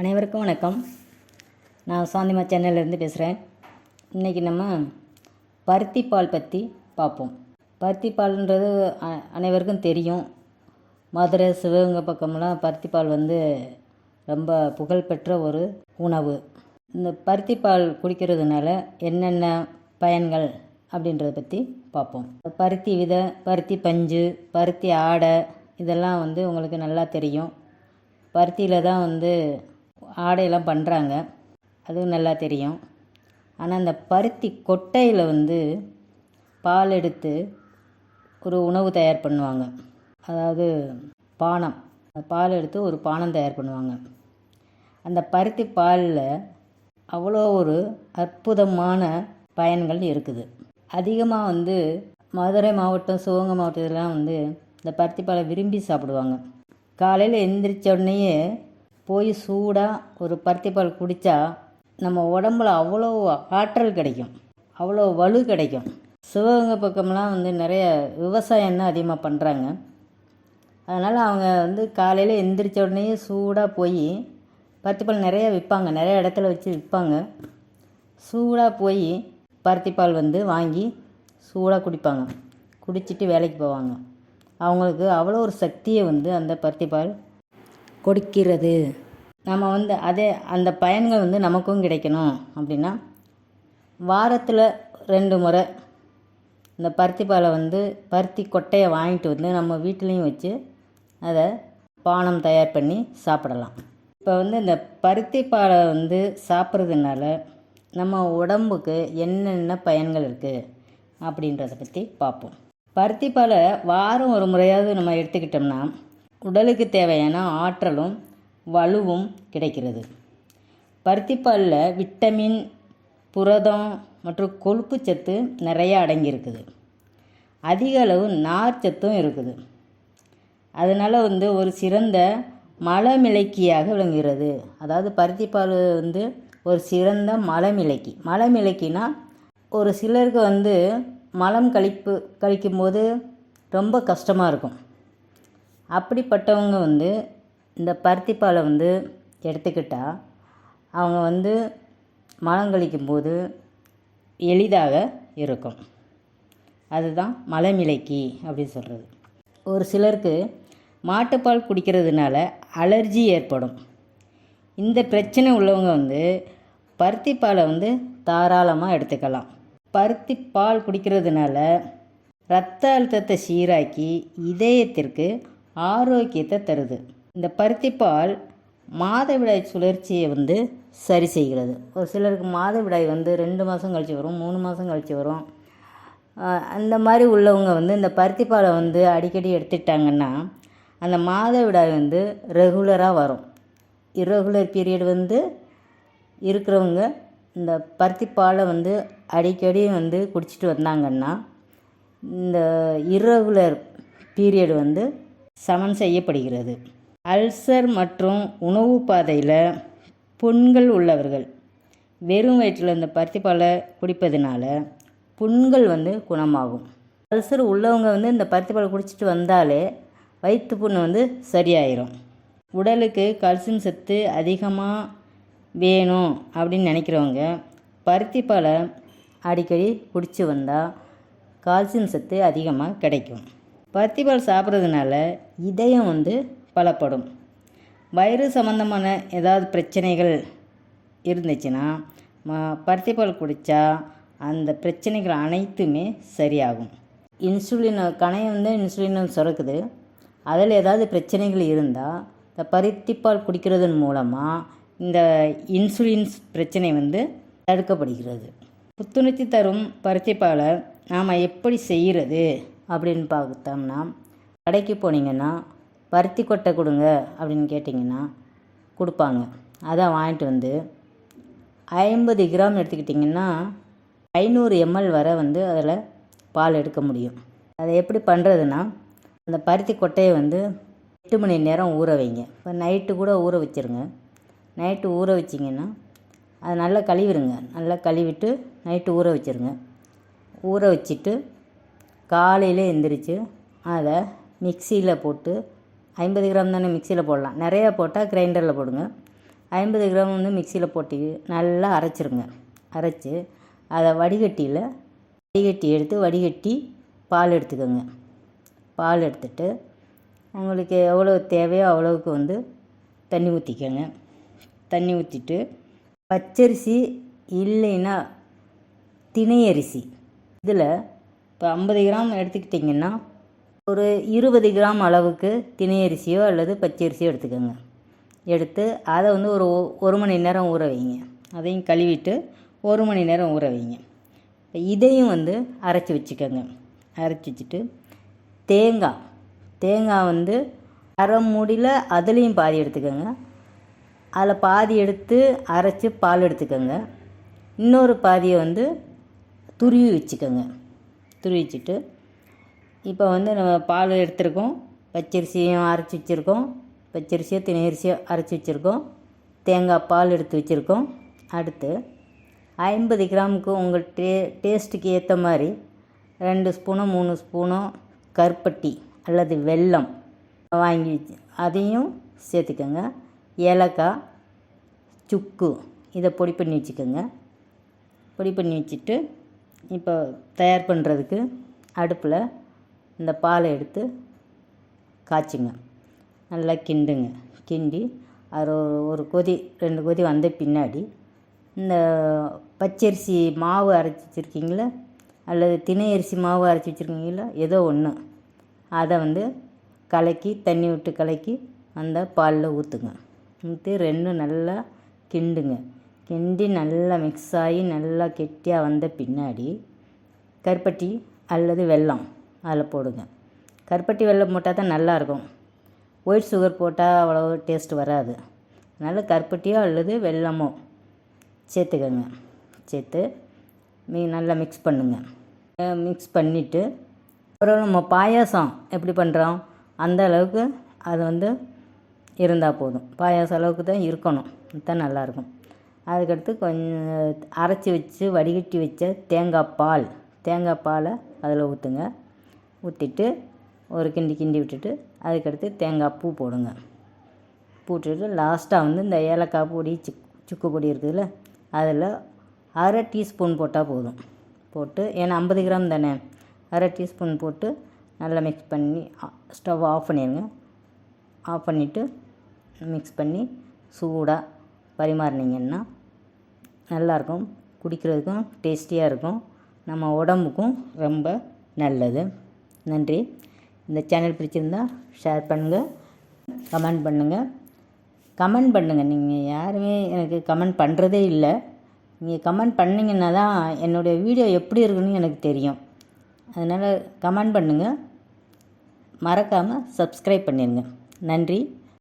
அனைவருக்கும் வணக்கம். நான் சாந்திமா சென்னையிலேருந்து பேசுகிறேன் இன்றைக்கி நம்ம பருத்தி பால் பற்றி பார்ப்போம். பருத்தி பால்ன்றது அனைவருக்கும் தெரியும். மதுரை சிவகங்கை பக்கம்லாம் பருத்தி பால் வந்து ரொம்ப புகழ்பெற்ற ஒரு உணவு. இந்த பருத்தி பால் குடிக்கிறதுனால என்னென்ன பயன்கள் அப்படின்றத பற்றி பார்ப்போம். பருத்தி விதை பருத்தி பஞ்சு பருத்தி ஆடை இதெல்லாம் வந்து உங்களுக்கு நல்லா தெரியும். பருத்தியில் தான் வந்து ஆடையெல்லாம் பண்ணுறாங்க அதுவும் நல்லா தெரியும். ஆனால் அந்த பருத்தி கொட்டையில் வந்து பால் எடுத்து ஒரு உணவு தயார் பண்ணுவாங்க. அதாவது பானம். பால் எடுத்து ஒரு பானம் தயார் பண்ணுவாங்க. அந்த பருத்தி பாலில் அவ்வளோ ஒரு அற்புதமான பயன்கள் இருக்குது. அதிகமாக வந்து மதுரை மாவட்டம் சிவகங்கை மாவட்டத்திலலாம் வந்து இந்த பருத்தி பாலை விரும்பி சாப்பிடுவாங்க. காலையில் எந்திரிச்ச உடனேயே போய் சூடாக ஒரு பருத்தி பால் குடித்தா நம்ம உடம்புல அவ்வளோ ஆற்றல் கிடைக்கும். அவ்வளோ வலு கிடைக்கும். சிவகங்கை பக்கம்லாம் வந்து நிறைய விவசாயம் தான் அதிகமாக பண்ணுறாங்க அதனால் அவங்க வந்து காலையில் எந்திரிச்ச உடனே சூடாக போய் பருத்திப்பால் நிறைய விற்பாங்க நிறைய இடத்துல வச்சு விற்பாங்க சூடாக போய் பருத்திப்பால் வந்து வாங்கி சூடாக குடிப்பாங்க. குடிச்சிட்டு வேலைக்கு போவாங்க. அவங்களுக்கு அவ்வளோ ஒரு சக்தியை வந்து அந்த பருத்திப்பால் கொடுக்கிறது. நம்ம வந்து அதே அந்த பயன்கள் வந்து நமக்கும் கிடைக்கணும் அப்படின்னா வாரத்தில் ரெண்டு முறை இந்த பருத்தி பாலை வந்து பருத்தி கொட்டையை வாங்கிட்டு வந்து நம்ம வீட்டிலையும் வச்சு அதை பானம் தயார் பண்ணி சாப்பிடலாம். இப்போ வந்து இந்த பருத்தி பாலை வந்து சாப்பிட்றதுனால நம்ம உடம்புக்கு என்னென்ன பயன்கள் இருக்குது அப்படின்றத பற்றி பார்ப்போம். பருத்தி பாலை வாரம் ஒரு முறையாவது நம்ம எடுத்துக்கிட்டோம்னா உடலுக்கு தேவையான ஆற்றலும் வலுவும் கிடைக்கிறது. பருத்திப்பாலில் விட்டமின் புரதம் மற்றும் கொழுப்பு சத்து நிறையா அடங்கியிருக்குது. அதிக அளவு நார் சத்தும் இருக்குது. அதனால் வந்து ஒரு சிறந்த மலமிளக்கியாக விளங்குகிறது. அதாவது பருத்திப்பால் வந்து ஒரு சிறந்த மலமிளக்கி மலமிளக்கினா ஒரு சிலருக்கு வந்து மலம் கழிப்பு கழிக்கும்போது ரொம்ப கஷ்டமாக இருக்கும். அப்படிப்பட்டவங்க வந்து இந்த பருத்திப்பாலை வந்து எடுத்துக்கிட்டால் அவங்க வந்து மலம் கழிக்கும்போது எளிதாக இருக்கும். அதுதான் மலமிளக்கி அப்படின்னு சொல்கிறது ஒரு சிலருக்கு மாட்டுப்பால் குடிக்கிறதுனால அலர்ஜி ஏற்படும். இந்த பிரச்சனை உள்ளவங்க வந்து பருத்தி பாலை வந்து தாராளமாக எடுத்துக்கலாம். பருத்தி பால் குடிக்கிறதுனால இரத்த அழுத்தத்தை சீராக்கி இதயத்திற்கு ஆரோக்கியத்தை தருது. இந்த பருத்தி பால் மாதவிடாய் சுழற்சியை வந்து சரி செய்கிறது. ஒரு சிலருக்கு மாதவிடாய் வந்து ரெண்டு மாதம் கழிச்சு வரும் மூணு மாதம் கழித்து வரும். அந்த மாதிரி உள்ளவங்க வந்து இந்த பருத்திப்பாலை வந்து அடிக்கடி எடுத்துட்டாங்கன்னா அந்த மாதவிடாய் வந்து ரெகுலராக வரும். இரகுலர் பீரியட் வந்து இருக்கிறவங்க இந்த பருத்திப்பாலை வந்து அடிக்கடி வந்து குடிச்சிட்டு வந்தாங்கன்னா இந்த இரகுலர் பீரியட் வந்து சமன் செய்யப்படுகிறது. அல்சர் மற்றும் உணவு பாதையில் புண்கள் உள்ளவர்கள். வெறும் வயிற்றில் இந்த பருத்தி பாலை குடிப்பதனால புண்கள் வந்து குணமாகும். அல்சர் உள்ளவங்க வந்து இந்த பருத்தி பாலை குடிச்சிட்டு வந்தாலே வயிற்று புண்ணு வந்து சரியாயிரும். உடலுக்கு கால்சியம் சத்து அதிகமாக வேணும் அப்படின்னு நினைக்கிறவங்க பருத்தி பாலை அடிக்கடி குடித்து வந்தால் கால்சியம் சத்து அதிகமாக கிடைக்கும். பருத்தி பால் சாப்பிட்றதுனால இதயம் வந்து பலப்படும். வயிறு சம்மந்தமான ஏதாவது பிரச்சனைகள் இருந்துச்சுன்னா ம- குடித்தா அந்த பிரச்சனைகள் அனைத்துமே சரியாகும். இன்சுலின் கணை வந்து இன்சுலின் சுரக்குது. அதில் ஏதாவது பிரச்சனைகள் இருந்தால் இந்த பருத்திப்பால் குடிக்கிறதன் மூலமாக இந்த இன்சுலின்ஸ் பிரச்சனை வந்து தடுக்கப்படுகிறது. புத்துணர்ச்சி தரும் பருத்திப்பாலை நாம் எப்படி செய்கிறது அப்படின்னு பார்த்தோம்னா கடைக்கு போனீங்கன்னா பருத்தி கொட்டை கொடுங்க அப்படின்னு கேட்டிங்கன்னா கொடுப்பாங்க. அதை வாங்கிட்டு வந்து ஐம்பது கிராம் எடுத்துக்கிட்டிங்கன்னா ஐநூறு எம்எல் வரை வந்து அதில் பால் எடுக்க முடியும். அதை எப்படி பண்ணுறதுன்னா அந்த பருத்தி கொட்டையை வந்து எட்டு மணி நேரம் ஊற வைங்க. இப்போ நைட்டு கூட ஊற வச்சிருங்க. நைட்டு ஊற வச்சிங்கன்னா அதை நல்லா கழுவிடுங்க. நல்லா கழுவிட்டு நைட்டு ஊற வச்சிருங்க. ஊற வச்சுட்டு காலையில் எந்திரிச்சு அதை மிக்சியில் போட்டு ஐம்பது கிராம் தானே மிக்சியில் போடலாம். நிறையா போட்டால் கிரைண்டரில் போடுங்க. ஐம்பது கிராம் வந்து மிக்சியில் போட்டு நல்லா அரைச்சிருங்க. அரைச்சி அதை வடிகட்டியில் வடிகட்டி எடுத்து வடிகட்டி பால் எடுத்துக்கோங்க. பால் எடுத்துட்டு உங்களுக்கு எவ்வளோ தேவையோ அவ்வளோவுக்கு வந்து தண்ணி ஊற்றிக்கோங்க தண்ணி ஊற்றிட்டு பச்சரிசி இல்லைன்னா திணையரிசி இதில் இப்போ ஐம்பது கிராம் எடுத்துக்கிட்டிங்கன்னா ஒரு இருபது கிராம் அளவுக்கு திணையரிசியோ அல்லது பச்சரிசியோ எடுத்துக்கோங்க. எடுத்து அதை வந்து ஒரு ஒரு மணி நேரம் ஊற வைங்க. அதையும் கழுவிட்டு ஒரு மணி நேரம் ஊற வைங்க. இப்போ இதையும் வந்து அரைச்சி வச்சுக்கோங்க. அரைச்சி வச்சுட்டு தேங்காய் தேங்காய் வந்து அரை மூடியில் அதுலேயும் பாதி எடுத்துக்கோங்க. அதில் பாதி எடுத்து அரைச்சி பால் எடுத்துக்கோங்க. இன்னொரு பாதியை வந்து துருவி வச்சுக்கோங்க. துருவி வச்சுட்டு இப்போ வந்து நம்ம பால் எடுத்திருக்கோம். பச்சரிசியும் அரைச்சி வச்சுருக்கோம். பச்சரிசியோ திணையரிசியோ அரைச்சி வச்சுருக்கோம். தேங்காய் பால் எடுத்து வச்சுருக்கோம். அடுத்து ஐம்பது கிராமுக்கு உங்கள் டே டேஸ்ட்டுக்கு ஏற்ற மாதிரி ரெண்டு ஸ்பூனோ மூணு ஸ்பூனோ கருப்பட்டி அல்லது வெல்லம் வாங்கி வச்சு அதையும் சேர்த்துக்கோங்க. ஏலக்காய் சுக்கு இதை பொடி பண்ணி வச்சுக்கோங்க. பொடி பண்ணி வச்சுட்டு இப்போ தயார் பண்ணுறதுக்கு அடுப்பில் இந்த பாலை எடுத்து காய்ச்சுங்க. நல்லா கிண்டுங்க. கிண்டி அது ஒரு- ஒரு கொதி ரெண்டு கொதி வந்த பின்னாடி இந்த பச்சரிசி மாவு அரைச்சி வச்சுருக்கீங்களா? அல்லது திணை அரிசி மாவு அரைச்சி வச்சுருக்கீங்களா? ஏதோ ஒன்று அதை வந்து கலக்கி தண்ணி விட்டு கலக்கி அந்த பாலில் ஊற்றுங்க ஊற்றி ரெண்டும் நல்லா கிண்டுங்க. கிண்டி நல்லா மிக்ஸ் ஆகி நல்லா கெட்டியாக வந்த பின்னாடி கருப்பட்டி அல்லது வெல்லம் அதில் போடுங்க. கருப்பட்டி வெல்லம் போட்டால் தான் நல்லாயிருக்கும். ஒயிட் சுகர் போட்டால் அவ்வளோ டேஸ்ட் வராது. அதனால் கருப்பட்டியோ அல்லது வெல்லமோ சேர்த்துக்கோங்க. சேர்த்து மீ நல்லா மிக்ஸ் பண்ணுங்க. மிக்ஸ் பண்ணிவிட்டு அப்புறம் நம்ம பாயாசம் எப்படி பண்ணுறோம் அந்த அளவுக்கு அது வந்து இருந்தால் போதும். பாயாசம் அளவுக்கு தான் இருக்கணும். தான் நல்லாயிருக்கும். அதுக்கடுத்து கொஞ்சம் அரைச்சி வச்சு வடிகட்டி வச்ச தேங்காய் பால். தேங்காய் பாலை அதில் ஊற்றுங்க ஊற்றிட்டு ஒரு கிண்டி கிண்டி விட்டுட்டு அதுக்கடுத்து தேங்காய் பூ போடுங்க. போட்டுட்டு லாஸ்ட்டாக வந்து இந்த ஏலக்காய் பொடி சிக் சுக்கு பொடி இருக்குதுல்ல அதில் அரை டீஸ்பூன் போட்டால் போதும். போட்டு ஏன்னா ஐம்பது கிராம் தானே அரை டீஸ்பூன் போட்டு நல்லா மிக்ஸ் பண்ணி ஸ்டவ் ஆஃப் பண்ணிடுங்க ஆஃப் பண்ணிவிட்டு மிக்ஸ் பண்ணி சூடாக பரிமாறினீங்கன்னா நல்லாயிருக்கும் குடிக்கிறதுக்கும் டேஸ்டியாக இருக்கும். நம்ம உடம்புக்கும் ரொம்ப நல்லது. நன்றி. இந்த சேனல் பிடிச்சிருந்தா ஷேர் பண்ணுங்கள் கமெண்ட் பண்ணுங்கள் கமெண்ட் பண்ணுங்கள் நீங்கள் யாருமே எனக்கு கமெண்ட் பண்ணுறதே இல்லை. நீங்கள் கமெண்ட் பண்ணிங்கன்னா தான் என்னுடைய வீடியோ எப்படி இருக்குன்னு எனக்கு தெரியும். அதனால் கமெண்ட் பண்ணுங்கள் மறக்காமல் சப்ஸ்கிரைப் பண்ணிடுங்க நன்றி.